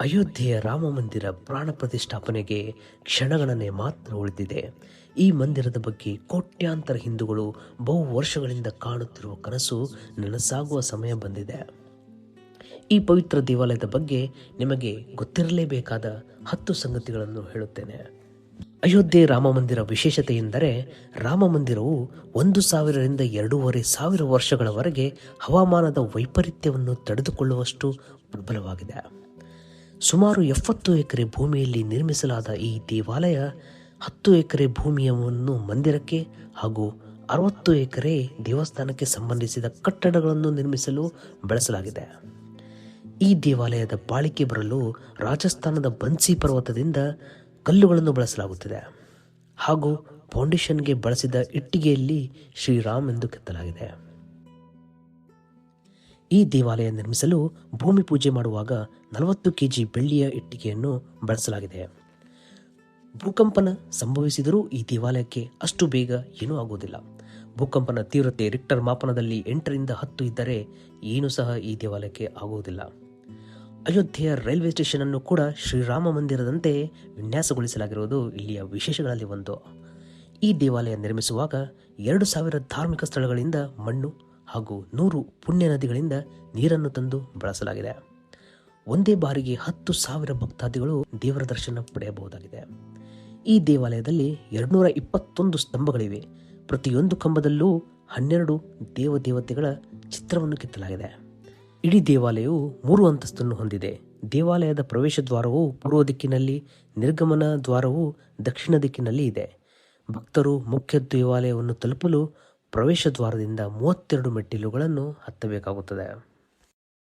ಅಯೋಧ್ಯೆಯ ರಾಮ ಮಂದಿರ ಪ್ರಾಣ ಪ್ರತಿಷ್ಠಾಪನೆಗೆ ಕ್ಷಣಗಣನೆ ಮಾತ್ರ ಉಳಿದಿದೆ. ಈ ಮಂದಿರದ ಬಗ್ಗೆ ಕೋಟ್ಯಾಂತರ ಹಿಂದೂಗಳು ಬಹು ವರ್ಷಗಳಿಂದ ಕಾಣುತ್ತಿರುವ ಕನಸು ನನಸಾಗುವ ಸಮಯ ಬಂದಿದೆ. ಈ ಪವಿತ್ರ ದೇವಾಲಯದ ಬಗ್ಗೆ ನಿಮಗೆ ಗೊತ್ತಿರಲೇಬೇಕಾದ ಹತ್ತು ಸಂಗತಿಗಳನ್ನು ಹೇಳುತ್ತೇನೆ. ಅಯೋಧ್ಯೆ ರಾಮ ಮಂದಿರ ವಿಶೇಷತೆ ಎಂದರೆ ರಾಮ ಮಂದಿರವು ಒಂದು ಸಾವಿರದಿಂದ ಎರಡೂವರೆ ಸಾವಿರ ವರ್ಷಗಳವರೆಗೆ ಹವಾಮಾನದ ವೈಪರೀತ್ಯವನ್ನು ತಡೆದುಕೊಳ್ಳುವಷ್ಟು ಪ್ರಬಲವಾಗಿದೆ. ಸುಮಾರು ಎಪ್ಪತ್ತು ಎಕರೆ ಭೂಮಿಯಲ್ಲಿ ನಿರ್ಮಿಸಲಾದ ಈ ದೇವಾಲಯ ಹತ್ತು ಎಕರೆ ಭೂಮಿಯನ್ನು ಮಂದಿರಕ್ಕೆ ಹಾಗೂ ಅರವತ್ತು ಎಕರೆ ದೇವಸ್ಥಾನಕ್ಕೆ ಸಂಬಂಧಿಸಿದ ಕಟ್ಟಡಗಳನ್ನು ನಿರ್ಮಿಸಲು ಬಳಸಲಾಗಿದೆ. ಈ ದೇವಾಲಯದ ಬಾಳಿಕೆ ಬರಲು ರಾಜಸ್ಥಾನದ ಬನ್ಸಿ ಪರ್ವತದಿಂದ ಕಲ್ಲುಗಳನ್ನು ಬಳಸಲಾಗುತ್ತಿದೆ ಹಾಗೂ ಫೌಂಡೇಶನ್ಗೆ ಬಳಸಿದ ಇಟ್ಟಿಗೆಯಲ್ಲಿ ಶ್ರೀರಾಮ್ ಎಂದು ಕೆತ್ತಲಾಗಿದೆ. ಈ ದೇವಾಲಯ ನಿರ್ಮಿಸಲು ಭೂಮಿ ಪೂಜೆ ಮಾಡುವಾಗ ನಲವತ್ತು ಕೆಜಿ ಬೆಳ್ಳಿಯ ಇಟ್ಟಿಗೆಯನ್ನು ಬಳಸಲಾಗಿದೆ. ಭೂಕಂಪನ ಸಂಭವಿಸಿದರೂ ಈ ದೇವಾಲಯಕ್ಕೆ ಅಷ್ಟು ಬೇಗ ಏನೂ ಆಗುವುದಿಲ್ಲ. ಭೂಕಂಪನ ತೀವ್ರತೆ ರಿಕ್ಟರ್ ಮಾಪನದಲ್ಲಿ ಎಂಟರಿಂದ ಹತ್ತು ಇದ್ದರೆ ಏನೂ ಸಹ ಈ ದೇವಾಲಯಕ್ಕೆ ಆಗುವುದಿಲ್ಲ. ಅಯೋಧ್ಯೆಯ ರೈಲ್ವೆ ಸ್ಟೇಷನ್ ಅನ್ನು ಕೂಡ ಶ್ರೀರಾಮ ಮಂದಿರದಂತೆ ವಿನ್ಯಾಸಗೊಳಿಸಲಾಗಿರುವುದು ಇಲ್ಲಿಯ ವಿಶೇಷಗಳಲ್ಲಿ ಒಂದು. ಈ ದೇವಾಲಯ ನಿರ್ಮಿಸುವಾಗ ಎರಡು ಸಾವಿರ ಧಾರ್ಮಿಕ ಸ್ಥಳಗಳಿಂದ ಮಣ್ಣು ಹಾಗೂ ನೂರು ಪುಣ್ಯ ನದಿಗಳಿಂದ ನೀರನ್ನು ತಂದು ಬಳಸಲಾಗಿದೆ. ಒಂದೇ ಬಾರಿಗೆ ಹತ್ತು ಸಾವಿರ ಭಕ್ತಾದಿಗಳು ದೇವರ ದರ್ಶನ ಪಡೆಯಬಹುದಾಗಿದೆ. ಈ ದೇವಾಲಯದಲ್ಲಿ ಎರಡುನೂರ ಇಪ್ಪತ್ತೊಂದು ಸ್ತಂಭಗಳಿವೆ. ಪ್ರತಿಯೊಂದು ಕಂಬದಲ್ಲೂ ಹನ್ನೆರಡು ದೇವದೇವತೆಗಳ ಚಿತ್ರವನ್ನು ಕೆತ್ತಲಾಗಿದೆ. ಇಡೀ ದೇವಾಲಯವು ಮೂರು ಅಂತಸ್ತನ್ನು ಹೊಂದಿದೆ. ದೇವಾಲಯದ ಪ್ರವೇಶ ದ್ವಾರವು ಪೂರ್ವ ದಿಕ್ಕಿನಲ್ಲಿ, ನಿರ್ಗಮನ ದ್ವಾರವು ದಕ್ಷಿಣ ದಿಕ್ಕಿನಲ್ಲಿ ಇದೆ. ಭಕ್ತರು ಮುಖ್ಯ ದೇವಾಲಯವನ್ನು ತಲುಪಲು ಪ್ರವೇಶ ದ್ವಾರದಿಂದ ಮೂವತ್ತೆರಡು ಮೆಟ್ಟಿಲುಗಳನ್ನು ಹತ್ತಬೇಕಾಗುತ್ತದೆ.